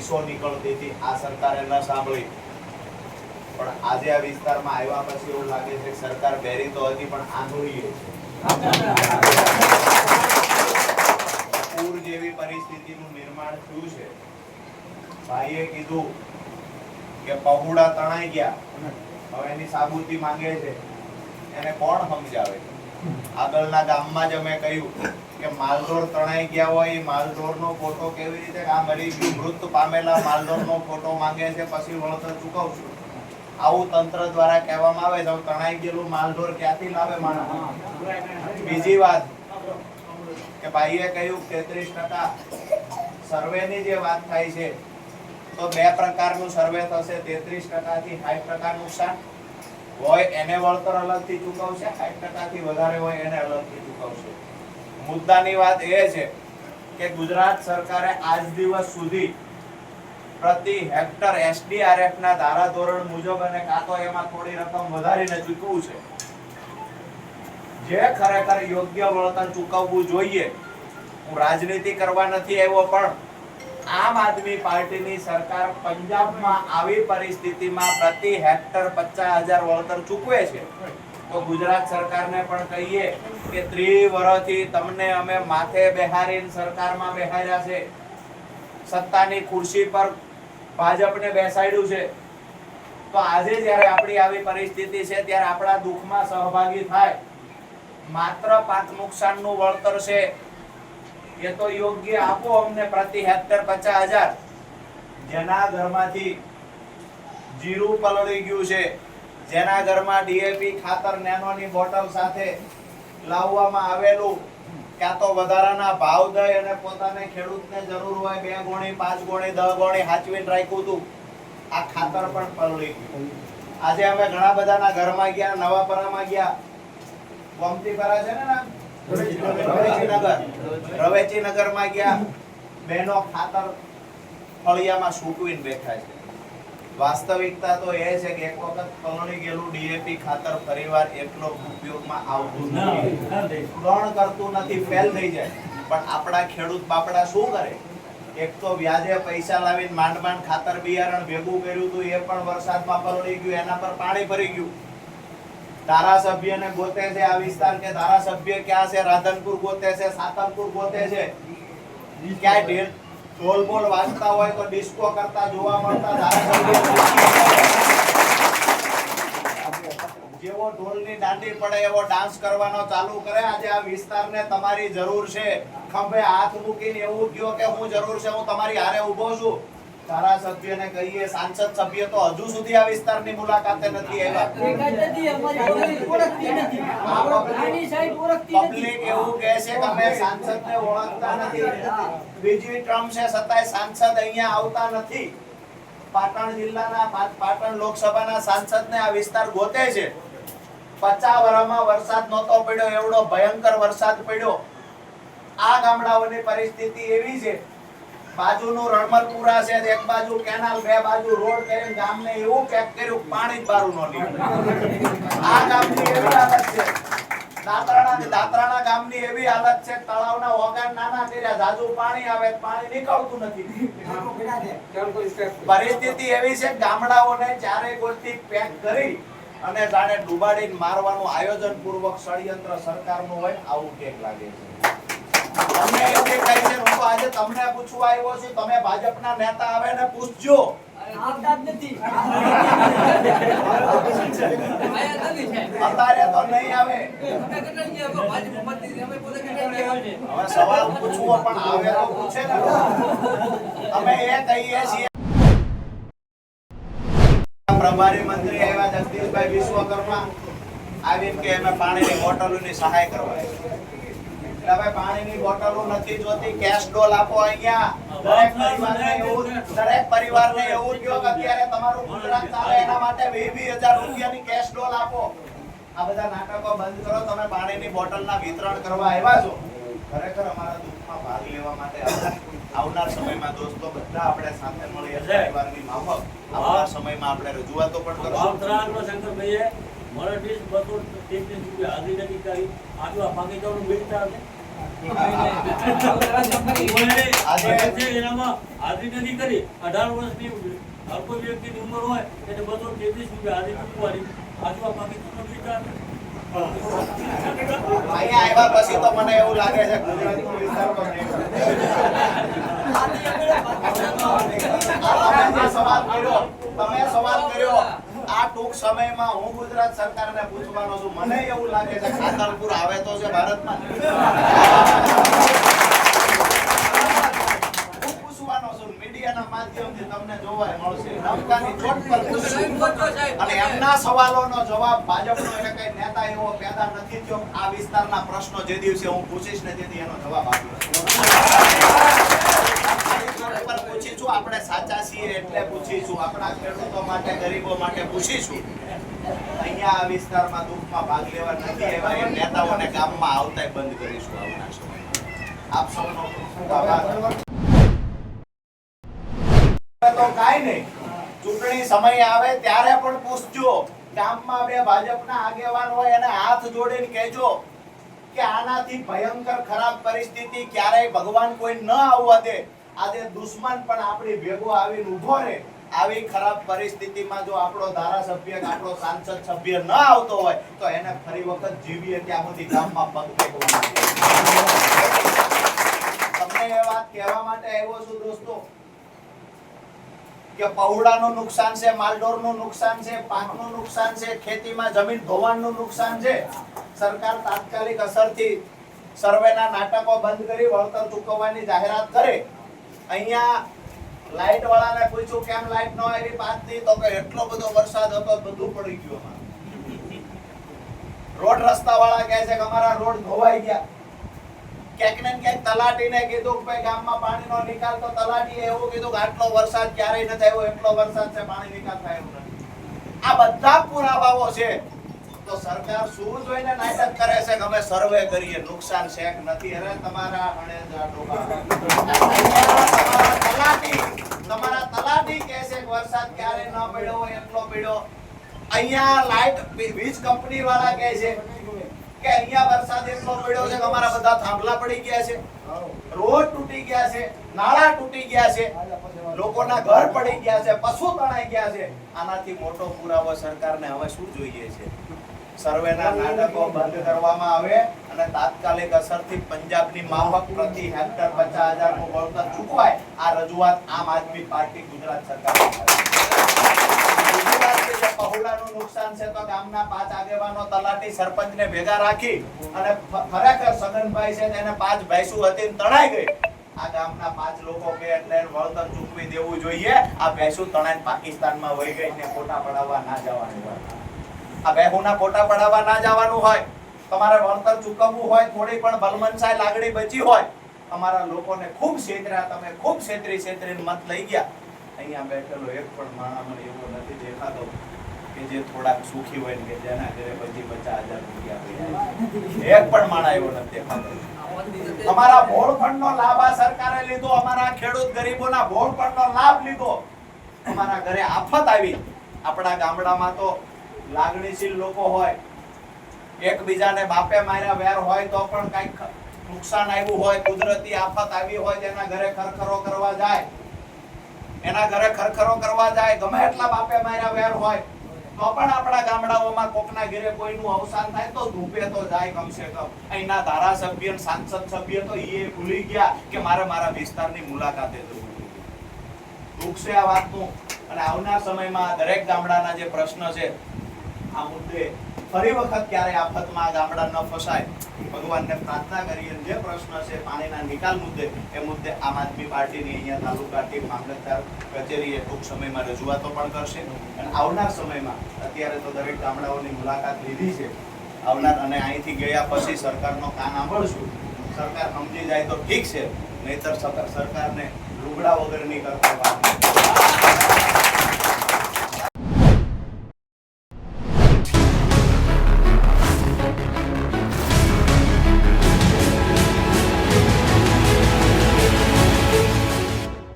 ચીસો નીકળતી હતી, આ સરકારે ન સાંભળી. પણ આજે આ વિસ્તારમાં આવ્યા પછી એવું લાગે છે કે સરકાર બેરી તો હતી, પણ આંધળીએ પૂર જેવી પરિસ્થિતિનું નિર્માણ થયું છે. ભાઈએ કીધું કે પહોળા તણાઈ ગયા. હવે એની સાબુતી માંગે છે. એને કોણ સમજાવે? આગળના ગામમાં જ અમે કહ્યું કે માલઢોર તણાઈ ગયા હોય, એ માલઢોરનો ફોટો કેવી રીતે આ મરી ગયું? મૃત પામેલા માલઢોરનો ફોટો માંગે છે, પછી વળતર ચૂકવશું. આવું તંત્ર દ્વારા કહેવામાં આવે તો તણાઈ ગયેલું માલઢોર ક્યાંથી લાવે માણસ? બીજી વાત કે ભાઈએ કહ્યું, તેત્રીસ ટકા સર્વેની જે વાત થાય છે, તો બે પ્રકારનું સર્વે થશે. તેત્રીસ ટકાથી સાઠ ટકા નુકસાન હોય એને વળતર અલગથી ચૂકવશે, સાઠ ટકાથી વધારે હોય એને અલગથી ચૂકવશે. મુદ્દાની વાત એ છે કે ગુજરાત સરકારે આજ દિવસ સુધી પ્રતિ હેક્ટર એસડીઆરએફ ના ધારાધોરણ મુજબ અને કાં તો એમાં થોડી રકમ વધારીને ચૂકવું છે. જે ખરેખર યોગ્ય વળતર ચૂકવવું જોઈએ, હું રાજનીતિ કરવા નથી આવ્યો પણ આમ આદમી પાર્ટીની સરકાર પંજાબમાં આવી પરિસ્થિતિમાં પ્રતિ હેક્ટર પચાસ હજાર વળતર ચૂકવે છે. તો ગુજરાત સરકારને પણ કહીએ કે ત્રી તમને અમે માથે બેહારીને સરકારમાં બેહાર્યા છે. સત્તાની ખુરશી પર ભાજપને બેસાડ્યું છે. તો આજે જ્યારે આપણી આવી પરિસ્થિતિ છે ત્યારે આપણા દુઃખમાં સહભાગી થાય. માત્ર પાક નુકસાનનું વળતર છે. એ તો યોગ્ય આપો અમને પ્રતિ હેક્ટર પચાસ હજાર. જેના ઘરમાંથી જીરું પલળી ગયું છે, જેના ઘરમાં ડીએપી ખાતર નેનોની બોટલ સાથે લાવવામાં આવેલું ક્યાં તો વધારાના ભાવ દઈ અને પોતાને ખેડૂતને જરૂર હોય બે ગોણી, પાંચ ગોણી, દસ ગોણી હાચવીને રાખ્યું હતું. આ ખાતર પણ પલળી ગયું. આજે અમે ઘણા બધાના ઘરમાં ગયા, નવાપરામાં ગયા. ગોમતીપરા છે ને? રવેચીનગર. રવેચીનગરમાં ગયા બહેનો ખાતર ફળિયામાં સૂકવીને બેઠા છે. વાસ્તવિકતા તો એ છે કે એક વખત પલળી ગયેલું ડીએપી ખાતર ફરીવાર એટલો ઉપયોગમાં આવતું નથી. ગ્રહણ કરતું નથી ફેલ થઈ જાય. પણ આપણા ખેડૂત બાપડા શું કરે? એક તો વ્યાજે પૈસા લાવીને માંડ માંડ ખાતર બિયારણ ભેગું કર્યું હતું એ પણ વરસાદમાં પલળી ગયું એના પર પાણી ભરી ગયું. ધારાસભ્યને ગોતે છે આ વિસ્તાર કે ધારાસભ્ય ક્યાં છે? રાધનપુર ગોતે છે, સાતમપુર ગોતે છે? ક્યાંય ઢેર ઢોલ બોલ હોય તો ડિસ્કો કરતા, જોવા મળતા, ધારાસભ્ય જેવો ઢોલની દાંડી પડે એવો ડાન્સ કરવાનો ચાલુ કરે. આજે આ વિસ્તારને તમારી જરૂર છે. ખંભે હાથ મૂકીને એવું કયો કે હું જરૂર છે, હું તમારી હારે ઊભો છું. ધારાસભ્યને કહીએ સાંસદ સભ્ય તો હજુ સુધી આ વિસ્તારની મુલાકાતે નથી આવ્યા. પબ્લિક એવું કહે છે કે અમે સાંસદને ઓળખતા નથી. બીજી ટર્મ છે છતાંય સાંસદ અહીંયા આવતા નથી. પાટણ જિલ્લાના પાટણ લોકસભાના સાંસદને આ વિસ્તાર ગોતે છે. પચાસ વર્ષમાં વરસાદ નહોતો પડ્યો એવડો ભયંકર વરસાદ પડ્યો. આ ગામડાઓની પરિસ્થિતિ એવી છે બાજુનું રણમલપુરા છે, એક બાજુ કેનાલ, બે બાજુ રોડ કરીને ગામને એવું પેક કર્યું, પાણી જ બારું ન આ ગામની એવી એવી હાલત છે આવે પાણી નીકળતું નથી. પરિસ્થિતિ એવી છે, ગામડાઓને ચારે ગોળથી પેક કરી અને જાણે ડુબાડીને મારવાનું આયોજન પૂર્વક ષડયંત્ર સરકારનું હોય, આવું કેક લાગે છે. અમને એવું કહી છે હું આજે તમને પૂછવા આવ્યો છું તમે ભાજપના નેતા આવે ને પૂછજો. અત્યારે તો નહીં આવે. હવે સવાલ પૂછવો પણ આવે તો પૂછે ને. અમે એ કહીએ છીએ. પ્રભારી મંત્રી આવ્યા જગદીશભાઈ વિશ્વકર્મા. આવીને કે અમે પાણીની બોટલોની સહાય કરવા. એટલે પાણીની બોટલો નથી જોતી કેશ ડોલ આપો અહીંયા. દરેક પરિવારને એવું દરેક પરિવારને એવું કયો કે અત્યારે તમારું ગુજરાત ચાલે એના માટે 20,000 રૂપિયાની કેશ ડોલ આપો. આ બધા નાટકો બંધ કરો તમે પાણીની બોટલના વિતરણ કરવા આવ્યા છો. ખરેખર અમારા દુઃખમાં ભાગ લેવા માટે આવનાર સમયમાં દોસ્તો બધા આપણે સાથે મળીએ પરિવારની માફક. આવનાર સમયમાં આપણે રજૂઆતો પણ કરશું. વાવથરાનો શંકરભાઈએ ત્રીસ બસો ત્રીસ રૂપિયા હાજરી નક્કી કરી. આટલા આજે- છે. એનામાં હાજરી નથી કરી અઢાર વર્ષની હર વ્યક્તિની ઉંમર હોય એટલે બસો તેત્રીસ રૂપિયા હાજરી ચૂકવવાની આજુ પાકિસ્તાનનો વિચાર અહીંયા આવ્યા પછી તો મને એવું લાગે છે વિસ્તાર તમે સવાલ કર્યો. તમે સવાલ કર્યો. આ ટૂંક સમયમાં હું ગુજરાત સરકારને પૂછવાનો છું. મને એવું લાગે છે ખાતરપુર આવે તો છે ભારતમાં. પૂછવાનો છું, મીડિયાના માધ્યમથી તમને જોવાય મળશે. એમના સવાલોનો જવાબ ભાજપનો એટલે કઈ નેતા એવો પેદા નથી થયો. આ વિસ્તારના પ્રશ્નો જે દિવસે હું પૂછીશ ને તેથી એનો જવાબ આપ્યો પર પૂછીશું આપણે સાચા છીએ એટલે પૂછીશું. આપણા ખેડૂતો માટે, ગરીબો માટે પૂછીશું. અહીંયા આ વિસ્તારમાં દુઃખમાં ભાગ લેવા નથી એવા એ નેતાઓને ગામમાં આવતા બંધ કરીશું આવના. આપ સૌનો આભાર. તો કાંઈ નહીં. ચૂંટણી સમય આવે ત્યારે પણ પૂછજો. ગામમાં બે ભાજપના આગેવાન હોય એને હાથ જોડીને કહેજો કે આનાથી ભયંકર ખરાબ પરિસ્થિતિ ક્યારેય ભગવાન કોઈ ન આવવા દે. આજે દુશ્મન પણ આપણી ભેગો આવીને ઊભો રહે. આવી ખરાબ પરિસ્થિતિમાં જો આપણો ધારાસભ્ય આપણો સાંસદ સભ્ય ન આવતો હોય, તો એને ફરી વખત જીવીએ ત્યાં સુધી ગામમાં પગ ટેકવા તમને એ વાત કહેવા માટે આવ્યો છું દોસ્તો, કે પૌડાનું નુકસાન છે, માલઢોરનું નુકસાન છે, પાકનું નુકસાન છે, ખેતીમાં જમીન ધોવાણનું નુકસાન છે. સરકાર તાત્કાલિક અસરથી સર્વેના નાટકો બંધ કરી, વળતર ચૂકવવાની જાહેરાત કરે. અહીંયા લાઈટ વાળાને પૂછ્યું કેમ લાઈટ ન આવી પાંચ દી, તો કે એટલો બધો વરસાદ હતો બધું પડી ગયું રોડ રસ્તા વાળા કહે છે કે અમારા રોડ ધોવાઈ ગયા. ક્યાંક ને ક્યાંક તલાટીને કીધું કે ગામમાં પાણીનો નિકાલ, તો તલાટીએ એવું કીધું કે આટલો વરસાદ ક્યારેય નથી આવ્યો, એટલો વરસાદ છે, પાણી નિકાલ થાય આ બધા પુરાવાઓ છે. તો સરકાર શું જોઈને નાટક કરે છે કે અમે સર્વે કરીએ. નુકસાન છે કે નથી? અરે તમારા હણેજા તલાટી, તમારા તલાટી કહે છે કે વરસાદ ક્યારે ન પડ્યો એટલો પડ્યો. અહીંયા લાઈટ વીજ કંપની વાળા કહે છે કે અહીંયા વરસાદ એટલો પડ્યો છે કે અમારા બધા થાંભલા પડી ગયા છે. રોડ તૂટી ગયા છે, નાળા તૂટી ગયા છે, લોકોના ઘર પડી ગયા છે, પશુ તણાઈ ગયા છે. આનાથી મોટો પુરાવો સરકારને હવે શું જોઈએ છે? સર્વેના નાટકો બંધ કરવામાં આવે અને તાત્કાલિક અસરથી પંજાબની માફક પ્રતિ હેક્ટર પચાસ હજારનું વળતર ચૂકવાય, આ રજૂઆત આમ આદમી પાર્ટી ગુજરાત સરકાર નુકસાન છે તો ગામના પાંચ આગેવાનો તલાટી સરપંચને ભેગા રાખી અને ખરેખર સગનભાઈ છે તેને પાંચ ભેંસુ હતી તણાઈ ગઈ. આ ગામના પાંચ લોકો એટલે વળતર ચૂકવી દેવું જોઈએ. આ ભેંસુ તણાઈને પાકિસ્તાનમાં વહી ગઈ ને ફોટા પડાવવા ના જવાનું આ બેહુના ફોટા પડાવવા ના જવાનું હોય, તમારે વળતર ચૂકવવું હોય, થોડી પણ બલમનસાય લાગણી બચી હોય અમારા લોકોને ખૂબ છેતર્યા, તમે ખૂબ છેતરી છેતરીને મત લઈ ગયા. અહીંયા બેઠેલો એક પણ માણા મને એવો નથી દેખાતો કે જે થોડાક સુખી હોય ને કે જેના ઘરે પછી પચાસ હજાર રૂપિયા એક પણ માણા એવો નથી દેખાતો. અમારા ફંડનો લાભ આ સરકારે લીધો, અમારા ખેડૂત ગરીબોના નો લાભ લીધો. અમારા ઘરે આફત આવી. આપણા ગામડામાં તો લાગણીશીલ લોકો હોય, એકબીજાને બાપે માર્યા વેર હોય તો પણ કંઈક નુકસાન આવ્યું હોય, કુદરતી આફત આવી હોય તેના ઘરે ખરખરો કરવા જાય. એના ઘરે ખરખરો કરવા જાય, ગમે એટલા બાપે માર્યા વેર હોય, તો પણ આપણા ગામડાઓમાં કોકના ઘરે કોઈનું અવસાન થાય તો ધૂપે તો જાય કમસે કમ. અહીંના ધારાસભ્ય સાંસદ સભ્ય તો એ ભૂલી ગયા કે મારે મારા વિસ્તારની મુલાકાતે જવું. દુઃખ છે આ વાતનું. અને આવનાર સમયમાં દરેક ગામડાના જે પ્રશ્ન છે આ મુદ્દે ફરી વખત ક્યારે આફતમાં ગામડા ન ફસાય ભગવાનને પ્રાર્થના અને જે પ્રશ્ન છે પાણીના નિકાલ મુદ્દે, એ મુદ્દે આમ આદમી પાર્ટીની અહીંયા તાલુકા ટીમ મામલતદાર કચેરીએ ટૂંક સમયમાં રજૂઆતો પણ કરશે. અને આવનાર સમયમાં અત્યારે તો દરેક ગામડાઓની મુલાકાત લીધી છે. આવનાર અને અહીંથી ગયા પછી સરકારનો કાન આંભળશું સરકાર સમજી જાય તો ઠીક છે, નહીતર સરકાર- સરકારને લુગડા વગરની કરતા